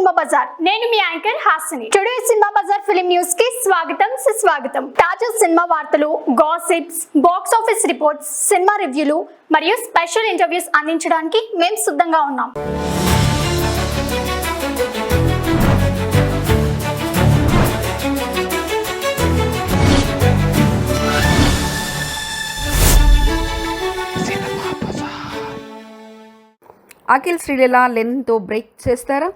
Cinema Bazaar. నేను మీ anchor Hasini. Today cinema Bazaar film న్యూస్కి స్వాగతం సుస్వాగతం. తాజా సినిమా వార్తలు gossips box office reports cinema రివ్యూలు మరియు స్పెషల్ ఇంటర్వ్యూస్ అందించడానికి మేము సిద్ధంగా ఉన్నాం. అఖిల్ శ్రీలీల లెన్తో బ్రేక్ చేస్తారా?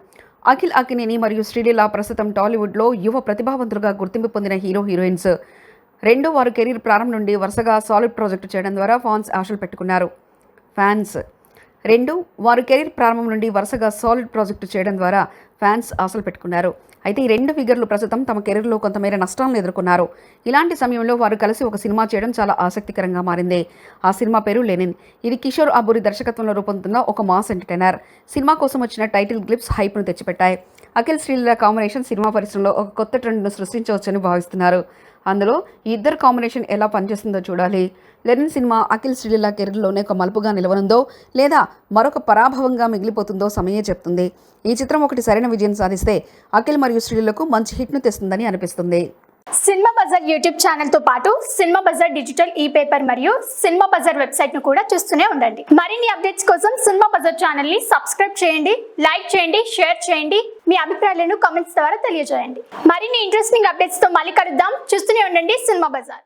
అఖిల్ అకినేని మరియు శ్రీలీల ప్రస్తుతం టాలీవుడ్లో యువ ప్రతిభావంతులుగా గుర్తింపు పొందిన హీరో హీరోయిన్స్. రెండో వారు కెరీర్ ప్రారంభం నుండి వరుసగా సాలిడ్ ప్రాజెక్టు చేయడం ద్వారా ఫ్యాన్స్ ఆశలు పెట్టుకున్నారు. ఫ్యాన్స్ రెండు వారు కెరీర్ ప్రారంభం నుండి వరుసగా సాలిడ్ ప్రాజెక్టు చేయడం ద్వారా ఫ్యాన్స్ ఆశలు పెట్టుకున్నారు. అయితే ఈ రెండు ఫిగర్లు ప్రస్తుతం తమ కెరీర్లో కొంతమేర నష్టాలను ఎదుర్కొన్నారు. ఇలాంటి సమయంలో వారు కలిసి ఒక సినిమా చేయడం చాలా ఆసక్తికరంగా మారింది. ఆ సినిమా పేరు లెనిన్. ఇది కిషోర్ అబూరి దర్శకత్వంలో రూపొందుతున్న ఒక మాస్ ఎంటర్టైనర్. సినిమా కోసం వచ్చిన టైటిల్ గ్లిప్స్ హైప్ను తెచ్చిపెట్టాయి. అఖిల్ శ్రీలీల కాంబినేషన్ సినిమా పరిశ్రమలో ఒక కొత్త ట్రెండ్ను సృష్టించవచ్చని భావిస్తున్నారు. అందులో ఈ ఇద్దరు కాంబినేషన్ ఎలా పనిచేస్తుందో చూడాలి. లెనిన్ సినిమా అఖిల్ శ్రీలీల కెరీర్లోనే ఒక మలుపుగా నిలవనుందో లేదా మరొక పరాభవంగా మిగిలిపోతుందో సమయే చెప్తుంది. ఈ చిత్రం ఒకటి సరైన విజయం సాధిస్తే అఖిల్ మరియు శ్రీలీలకు మంచి హిట్ను తెస్తుందని అనిపిస్తుంది. సినిమా బజార్ యూట్యూబ్ ఛానల్తో పాటు cinema Bazaar digital e paper మరియు సినిమా బజార్ వెబ్సైట్ను కూడా చూస్తూనే ఉండండి. మరిన్ని అప్డేట్స్ కోసం సినిమా బజార్ ఛానల్ని సబ్స్క్రైబ్ చేయండి లైక్ చేయండి షేర్ చేయండి మీ అభిప్రాయాలను కామెంట్స్ ద్వారా తెలియజేయండి. మరిన్ని ఇంట్రెస్టింగ్ అప్డేట్స్తో మళ్ళీ కలుద్దాం. చూస్తూనే ఉండండి సినిమా బజార్.